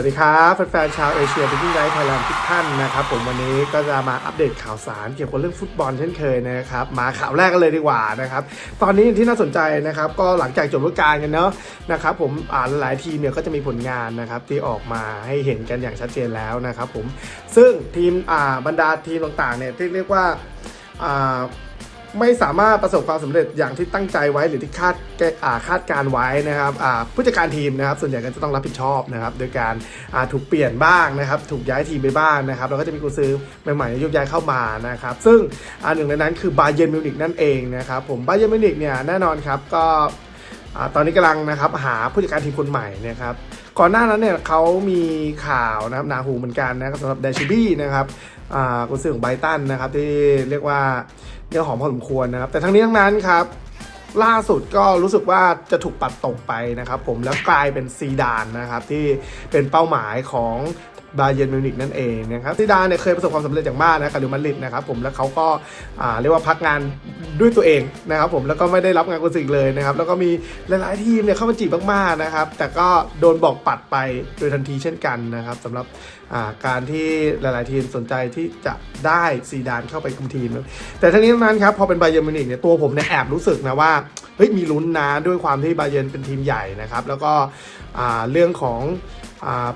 วัสดีครับแฟนๆชาวเอเชียเป็นยิ่งไรไทยแลนด์ทุกท่านนะครับผมวันนี้ก็จะมาอัปเดตข่าวสารเกี่ยวกับเรื่องฟุตบอลเช่นเคยนะครับมาข่าวแรกกันเลยดีกว่านะครับตอนนี้ที่น่าสนใจนะครับก็หลังจากจบฤดูกาลกันเนาะนะครับผมอ่าหลายทีมเนี่ยก็จะมีผลงานนะครับที่ออกมาให้เห็นกันอย่างชัดเจนแล้วนะครับผมซึ่งทีมอ่าบรรดาทีมต่างๆเนี่ยที่เรียกว่าอ่า ไม่สามารถประสบความสำเร็จอย่างที่ตั้งใจไว้หรือที่คาดาคาดการไว้นะครับผู้จัดการทีมนะครับส่วนใหญ่ก็จะต้องรับผิดชอบนะครับโดยการาถูกเปลี่ยนบ้างนะครับถูกย้ายทีมไปบ้างนะครับแล้วก็จะมีกุญซือใหม่ๆยกย้ายเข้ามานะครับซึ่งหนึ่งในนั้นคือบาเยนมิวนิกนั่นเองนะครับผมบาเยนมิวนิกเนี่ยแน่นอนครับก็ตอนนี้กำลังนะครับหาผู้จัดการทีมคนใหม่นะครับก่อนหน้านั้นเนี่ยเขามีข่าวนะครับนาหูเหมือนกันนะครับสำหรับเดชิบี้นะครับกุญซือของไบตันนะครับที่เรียกว่า เนื้อหอมพอสมควรนะครับ แต่ทั้งนี้ทั้งนั้นครับ ล่าสุดก็รู้สึกว่าจะถูกปัดตกไปนะครับ ผมแล้วกลายเป็นซีดานนะครับที่เป็นเป้าหมายของ บาเยนมิวนิกนั่นเองนะครับซีดานเนี่ยเคยประสบความสำเร็จอย่างมากนะกับเรอัลมาดริดนะครับผมแล้วเขาก็าเรียกว่าพักงานด้วยตัวเองนะครับผมแล้วก็ไม่ได้รับงานกุญสืออีกเลยนะครับแล้วก็มีหลายๆทีมเนี่ยเข้ามาจีบมากๆนะครับแต่ก็โดนบอกปัดไปโดยทันทีเช่นกันนะครับสำหรับาการที่หลาย ๆ ทีมสนใจที่จะได้ซีดานเข้าไปคุมทีม แต่ทั้งนี้ทั้งนั้นครับพอเป็นบาเยนมิวนิกเนี่ยตัวผมเนี่ยแอบรู้สึกนะว่าเฮ้ยมีลุ้นนะด้วยความที่บาเย r n เป็นทีมใหญ่นะครับแล้วก็เรื่องของ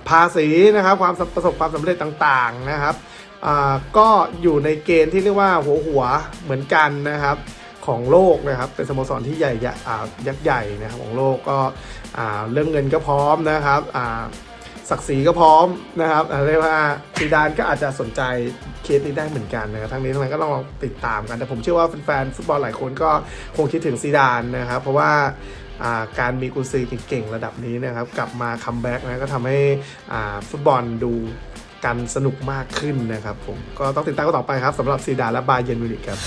ภาษีนะครับความประสบความสำเร็จต่างๆนะครับก็อยู่ในเกณฑ์ที่เรียกว่าหัวหัวๆเหมือนกันนะครับของโลกนะครับเป็นสโมสรที่ใหญ่ยักษ์ใหญ่นะครับของโลกก็เรื่องเงินก็พร้อมนะครับศักดิ์ศรีก็พร้อมนะครับเรียกว่าซีดานก็อาจจะสนใจเคสนี้ได้เหมือนกันนะครับทั้งนี้ทั้งนั้นก็ต้องลองติดตามกันแต่ผมเชื่อว่าแฟนๆฟุตบอลหลายคนก็คงคิดถึงซีดานนะครับเพราะว่า การมีกุญซือเก่งๆ ระดับนี้นะครับ กลับมาคัมแบ็กนะก็ทำให้ฟุตบอลดูกันสนุกมากขึ้นนะครับผมก็ต้องติดตามกันต่อไปครับสำหรับซีดานและบาเยนมิวนิกครับ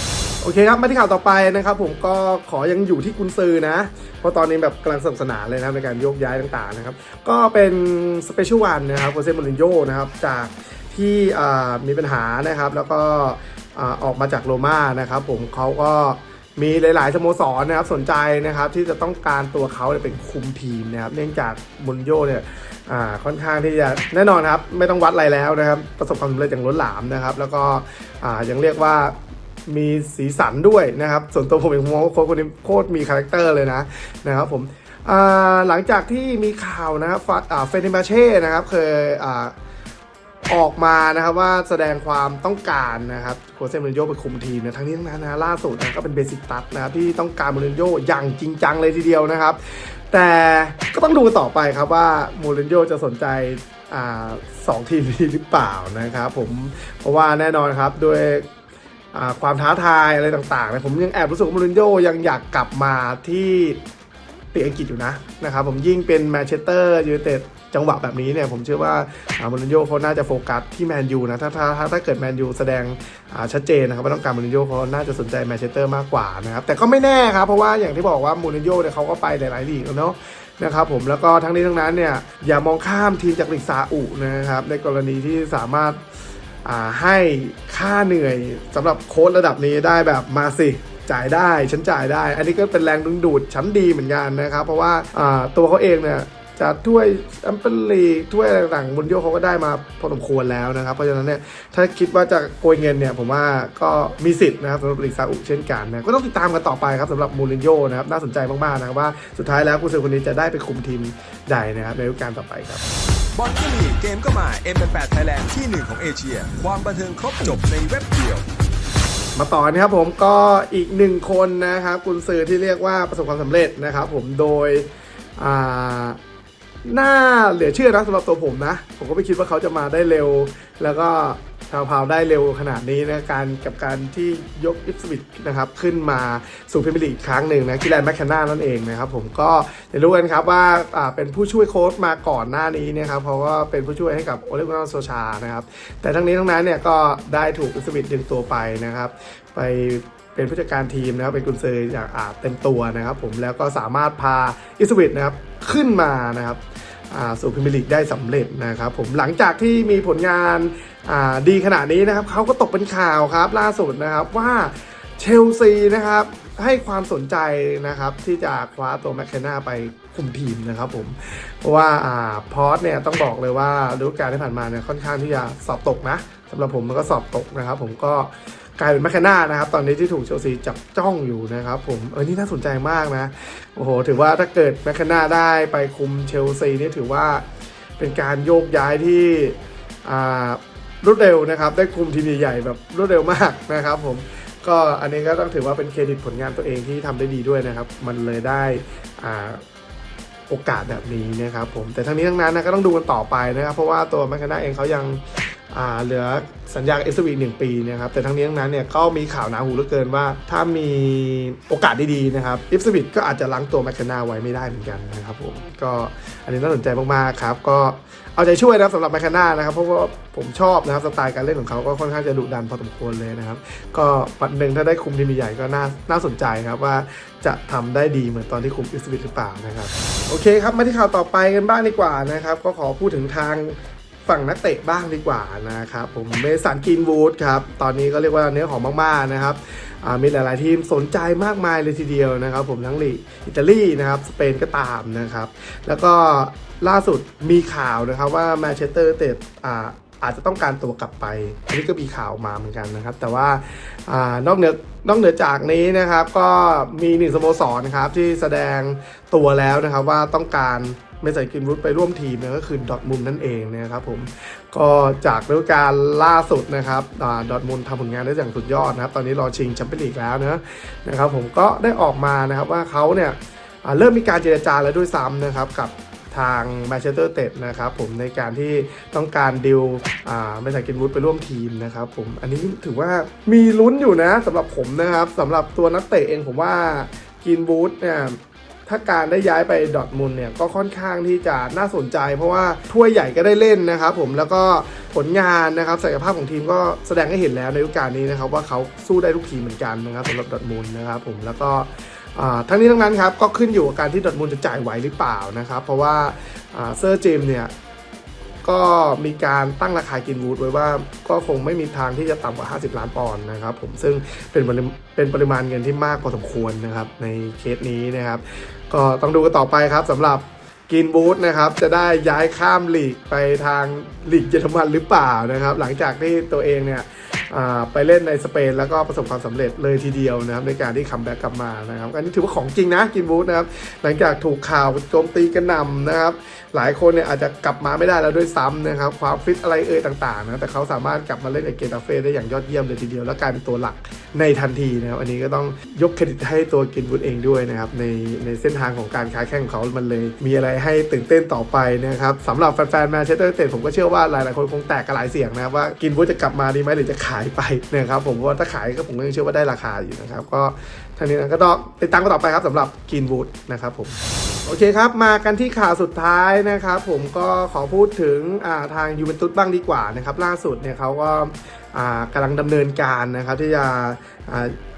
โอเคครับมาที่ข่าวต่อไปนะครับผมก็ขอยังอยู่ที่กุนซือนะ เพราะตอนนี้แบบกำลังสนุกสนานเลยนะครับในการโยกย้ายต่างๆนะครับ ก็เป็นสเปเชียลวันนะครับโคเซม o รินโญ่นะครับจากที่มีปัญหานะครับ แล้วก็อออกมาจากโรม่านะครับ ผมเขาก็ มีหลาย ๆ สโมสรนะครับสนใจนะครับที่จะต้องการตัวเขาเป็นคุมทีมนะครับเนื่องจากมุนโยเนี่ยค่อนข้างที่จะแน่นอนครับไม่ต้องวัดอะไรแล้วนะครับ ประสบความสำเร็จอย่างล้นหลามนะครับ แล้วก็ยังเรียกว่ามีสีสันด้วยนะครับ ส่วนตัวผมเองมองว่าโค้ชคนนี้โคตรมีคาแรคเตอร์เลยนะนะครับผมหลังจากที่มีข่าวนะครับฟาอ่าเฟนิมาเช่นะครับเคย ออกมานะครับว่าแสดงความต้องการนะครับโคเซมูรินโญ่ไปคุมทีมนะทั้งนี้ทั้งนั้นนะล่าสุดนะก็เป็นเบสิกตัดนะครับที่ต้องการมูรินโญ่อย่างจริงจังเลยทีเดียวนะครับ แต่ก็ต้องดูต่อไปครับว่ามูรินโญ่จะสนใจอสองทีมนี้หรือเปล่านะครับผมเพราะว่าแน่นอนครับด้วยความท้าทายอะไรต่างๆนะผมยังแอบรู้สึกว่ามูรินโญ่ยังอยากกลับมาที่ปีอังกฤษอยู่นะนะครับผมยิ่งเป็นแมนเชสเตอร์ยูไนเต็ด จังหวะแบบนี้เนี่ยผมเชื่อว่ามูรินโญ่เขาน่าจะโฟกัสที่แมนยูนะถ้าถ้าถ้าถ้าเกิดแมนยูแสดงชัดเจนนะครับว่าต้องการมูรินโญ่เขาน่าจะสนใจแมนเชสเตอร์มากกว่านะครับแต่ก็ไม่แน่ครับเพราะว่าอย่างที่บอกว่ามูรินโญ่เนี่ยเขาก็ไปหลายๆลีกแล้วเนาะนะครับผมแล้วก็ทั้งนี้ทั้งนั้นเนี่ยอย่ามองข้ามทีมจากลีกซาอุนะครับในกรณีที่สามารถให้ค่าเหนื่อยสำหรับโค้ชระดับนี้ได้แบบมาสิจ่ายได้ฉันจ่ายได้ อันนี้ก็เป็นแรงดึงดูดชั้นดีเหมือนกันนะครับ เพราะว่าตัวเขาเองเนี่ย จะถ้วยแอมเปิลลีกถ้วยอะไรต่างๆบุญโยเขาก็ได้มาพอสมควรแล้วนะครับ เพราะฉะนั้นเนี่ยถ้าคิดว่าจะโกยเงินเนี่ยผมว่าก็มีสิทธิ์นะครับสำหรับลีกซาอุเช่นกันนะก็ต้องติดตามกันต่อไปครับสำหรับมูรินโญ่นะครับน่าสนใจมากๆนะครับว่าสุดท้ายแล้วกุนซือคนนี้จะได้ไปคุมทีมใดนะครับในฤดูกาลต่อไปครับบอลก็มีเกมก็มา M88 Thailand ที่หนึ่งของเอเชีย ความบันเทิงครบจบในเว็บเดียวมาต่อนะครับผมก็อีกหนึ่งคนนะครับกุนซือที่เรียกว่าประสบความสำเร็จนะครับผมโดยอ่า น่าเหลือเชื่อนะสำหรับตัวผมนะ ผมก็ไม่คิดว่าเขาจะมาได้เร็ว แล้วก็ชาวพาวได้เร็วขนาดนี้นะการกับการที่ยกอิสวิตนะครับขึ้นมาสู่พรีเมียร์ลีกอีกครั้งหนึ่งนะกิแลนแมคแคนนานั่นเองนะครับผมก็จะรู้กันครับว่าอ่าเป็นผู้ช่วยโค้ชมาก่อนหน้านี้นะครับเพราะว่าเป็นผู้ช่วยให้กับโอเลกุนโซชานะครับแต่ทั้งนี้ทั้งนั้นเนี่ยก็ได้ถูกอิสวิตดึงตัวไปนะครับไป เป็นผู้จัดการทีมนะครับเป็นกุนซืออย่างอาเต็มตัวนะครับผมแล้วก็สามารถพาอิสวิตนะครับขึ้นมานะครับสู่พรีเมียร์ลีกได้สำเร็จนะครับผมหลังจากที่มีผลงานดีขนาดนี้นะครับเขาก็ตกเป็นข่าวครับล่าสุดนะครับว่าเชลซีนะครับให้ความสนใจนะครับที่จะคว้าตัวแมคเคนนาไปคุมทีมนะครับผมเพราะว่าอ่าพอสเนี่ยต้องบอกเลยว่าฤดูกาลที่ผ่านมาเนี่ยค่อนข้างที่จะสอบตกนะสำหรับผมมันก็สอบตกนะครับผมก็ กลายเป็นแมคคนานะครับ ตอนนี้ที่ถูกเชลซีจับจ้องอยู่นะครับผมเออนี่น่าสนใจมากนะ โอ้โห ถือว่าถ้าเกิดแมคคนาได้ไปคุมเชลซีนี่ถือว่าเป็นการโยกย้ายที่อ่ารวดเร็วนะครับ ได้คุมทีมใหญ่ๆแบบรวดเร็วมากนะครับผมก็อันนี้ก็ต้องถือว่าเป็นเครดิตผลงานตัวเองที่ทำได้ดีด้วยนะครับ มันเลยได้อ่าโอกาสแบบนี้นะครับผมแต่ทั้งนี้ทั้งนั้นนะก็ต้องดูกันต่อไปนะครับ เพราะว่าตัวแมคคานาเองเขายัง เหลือสัญญาเอสวีหนึ่งปีนะครับแต่ทั้งนี้ทั้งนั้นเนี่ยก็มีข่าวหนาหูเหลือเกินว่า ถ้ามีโอกาสดีๆนะครับอิฟสวิตก็อาจจะล้างตัวแมคคานาไว้ไม่ได้เหมือนกันนะครับผมก็อันนี้น่าสนใจมากๆครับ ก็เอาใจช่วยนะครับสำหรับแมคคานานะครับเพราะว่าผมชอบนะครับสไตล์การเล่นของเขาก็ค่อนข้างจะดุดันพอสมควรเลยนะครับ ก็วันหนึ่งถ้าได้คุมทีมใหญ่ก็น่าน่าสนใจครับว่าจะทำได้ดีเหมือนตอนที่คุมอิสวิตหรือเปล่านะครับโอเคครับมาที่ข่าวต่อไปกันบ้างดีกว่านะครับก็ขอพูดถึงทาง ฝั่งนักเตะบ้างดีกว่านะครับผมเมสันกินวูดครับ ตอนนี้ก็เรียกว่าเนื้อหอมมากๆนะครับมีหลายๆทีมสนใจมากมายเลยทีเดียวนะครับ ผมทั้งลีอิตาลีนะครับสเปนก็ตามนะครับ แล้วก็ล่าสุดมีข่าวนะครับว่าแมนเชสเตอร์เตดอาจจะต้องการตัวกลับไปอันนี้ก็มีข่าวมาเหมือนกันนะครับ แต่ว่าอนอกเหนือนอกเหนือจากนี้นะครับ ก็มีหนึ่งสโมสรครับที่แสดงตัวแล้วนะครับว่าต้องการ เมสันกินรุตไปร่วมทีมก็คือดอทมุนนั่นเองนะครับผมก็จากฤดูกาลล่าสุดนะครับดอทมุนทำผลงานได้อย่างสุดยอดนะครับ ตอนนี้รอชิงแชมเปี้ยนลีกแล้วนะนะครับผมก็ได้ออกมานะครับว่าเขาเนี่ยเริ่มมีการเจรจาแล้วด้วยซ้ำนะครับกับทางแมนเชสเตอร์เต็ดนะครับผมในการที่ต้องการดิวไม่ใส่กินวูดไปร่วมทีมนะครับผมอันนี้ถือว่ามีลุ้นอยู่นะสำหรับผมนะครับสำหรับตัวนักเตะเองผมว่ากินวูดเนี่ย ถ้าการได้ย้ายไปดอทมุนเนี่ยก็ค่อนข้างที่จะน่าสนใจ เพราะว่าถ้วยใหญ่ก็ได้เล่นนะครับผมแล้วก็ผลงานนะครับศักยภาพของทีมก็แสดงให้เห็นแล้วในฤดูกาลนี้นะครับว่าเขาสู้ได้ทุกทีมเหมือนกันนะครับสำหรับดอทมุนนะครับผมแล้วก็ทั้งนี้ทั้งนั้นครับก็ขึ้นอยู่กับการที่ดอทมุนจะจ่ายไหวหรือเปล่านะครับเพราะว่าเซอร์เจมเนี่ย ก็มีการตั้งราคากินวูดไว้ว่าก็คงไม่มีทางที่จะต่ำกว่า 50 ล้านปอนด์นะครับผมซึ่งเป็นปเป็นปริมาณเงินที่มากพอสมควรนะครับในเคสนี้นะครับ ก็ต้องดูกันต่อไปครับสำหรับกินบูธนะครับจะได้ย้ายข้ามลีกไปทางลีกเยอรมันหรือเปล่านะครับ หลังจากที่ตัวเองเนี่ย ไปเล่นในสเปนแล้วก็ประสบความสำเร็จเลยทีเดียวนะครับในการที่คัมแบ็กกลับมานะครับอันนี้ถือว่าของจริงนะกินบูธนะครับหลังจากถูกข่าวโจมตีกระหน่ำนะครับหลายคนเนี่ยอาจจะกลับมาไม่ได้แล้วด้วยซ้ำนะครับความฟิตอะไรเอ่ยต่างๆนะแต่เขาสามารถกลับมาเล่นในเกตาเฟ่ได้อย่างยอดเยี่ยมเลยทีเดียว แล้วกลายเป็นตัวหลักในทันทีนะครับอันนี้ก็ต้องยกเครดิตให้ตัวกินบูธเองด้วยนะครับในในเส้นทางของการค้าแข่งของเขามันเลย มีอะไรให้ตื่นเต้นต่อไปนะครับสำหรับแฟนๆแมนเชสเตอร์เตผมก็เชื่อว่าหลายๆคนคงแตกกันหลายเสียงนะครับว่ากินบูธจะกลับมาดีไหมหรือจะขายไปนะครับผมว่าถ้าขายก็ผมก็ยังเชื่อว่าได้ราคาอยู่นะครับ ก็ ท่านี้นะก็ต้องติดตามกันต่อไปครับสำหรับกินบูธนะครับผมโอเคครับ มากันที่ข่าวสุดท้ายนะครับ ผมก็ขอพูดถึงาทางยูเวนตุสบ้างดีกว่านะครับล่าสุดเนี่ยเขาก็กำลังดำเนินการนะครับที่จะ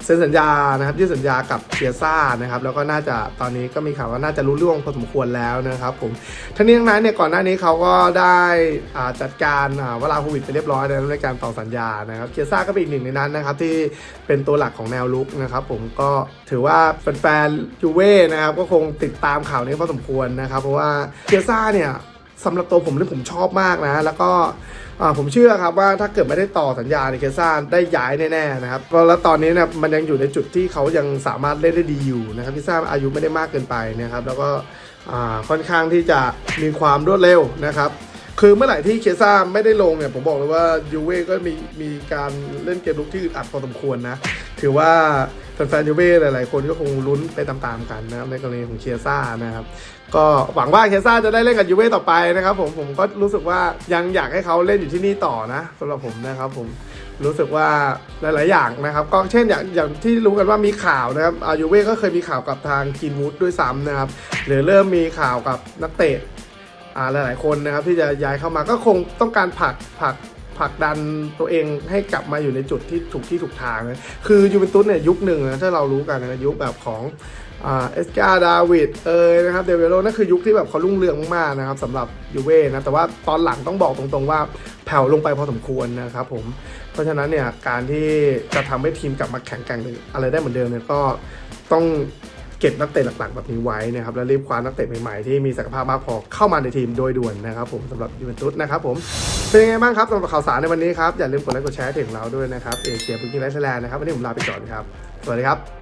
เซ็นสัญญานะครับยื่นสัญญากับเชียซ่านะครับแล้วก็น่าจะตอนนี้ก็มีข่าวว่าน่าจะรู้เรื่องพอสมควรแล้วนะครับผมทั้งนี้ทั้งนั้นเนี่ยก่อนหน้านี้เขาก็ได้จัดการอ่าวลาโควิดไปเรียบร้อยแล้วในการต่อสัญญานะครับเชียซ่าก็เป็นอีกหนึ่งในนั้นนะครับที่เป็นตัวหลักของแนวลุกนะครับผมก็ถือว่าแฟนๆยูเว่นะครับก็คงติดตามข่าวนี้พอสมควรนะครับ เพราะว่าเชียซ่าเนี่ยสำหรับตัวผมเนี่ผมชอบมากนะ แล้วก็ผมเชื่อครับว่าถ้าเกิดไม่ได้ต่อสัญญาในเคซ่าได้ย้ายแน่ๆนะครับก็แล้วตอนนี้เนี่ยมันยังอยู่ในจุดที่เขายังสามารถเล่นได้ดีอยู่นะครับเคซ่าอายุไม่ได้มากเกินไปนะครับ แล้วก็ค่อนข้างที่จะมีความรวดเร็วนะครับคือเมื่อไหร่ที่เคซ่าไม่ได้ลงเนี่ยผมบอกเลยว่ายูเว่ก็มีมีการเล่นเกมลุกที่อึดอัดพอสมควรนะ ถือว่า แฟนๆยูเว่หลายๆ คนก็คงลุ้นไปตามๆกันนะครับในกรณีของเชียซ่านะครับก็หวังว่าเคซ่าจะได้เล่นกับยูเว่ต่อไปนะครับผมผมก็รู้สึกว่ายังอยากให้เขาเล่นอยู่ที่นี่ต่อนะสำหรับผมนะครับผมรู้สึกว่าหลาย ๆ อย่างนะครับ ก็เช่นอย่างอย่างที่รู้กันว่ามีข่าวนะครับอายูเว่ก็เคยมีข่าวกับทางกินวูดด้วยซ้ำนะครับหรือเริ่มมีข่าวกับนักเตะอ่าหลาย ๆ คนนะครับที่จะย้ายเข้ามาก็คงต้องการผลักผลัก ผลักดันตัวเองให้กลับมาอยู่ในจุดที่ถูกที่ถูกทางนะคือยูเวนตุสเนี่ยยุคหนึ่งนะถ้าเรารู้กันนะยุคแบบของเอสกาดาวิดเอยนะครับเดเวโรนั่นคือยุคที่แบบเขารุ่งเรืองมากนะครับสำหรับยูเว่นะแต่ว่าตอนหลังต้องบอกตรงๆว่าแผ่วลงไปพอสมควรนะครับผมเพราะฉะนั้นเนี่ยการที่จะทำให้ทีมกลับมาแข่งแกร่งอะไรได้เหมือนเดิมเนี่ยก็ต้องเก็บนักเตะหลักๆ แบบนี้ไว้นะครับแล้วรีบคว้านักเตะใหม่ๆที่มีศักยภาพมากพอเข้ามาในทีมโดยด่วนนะครับผมสำหรับยูเวนตุสนะครับผม เป็นยังไงบ้างครับสำหรับข่าวสารในวันนี้ครับ อย่าลืมกดไลค์กดแชร์ถึงเราด้วยนะครับเอเชียบุกิ้งไลฟ์แลนด์นะครับวันนี้ผมลาไปก่อนครับ สวัสดีครับ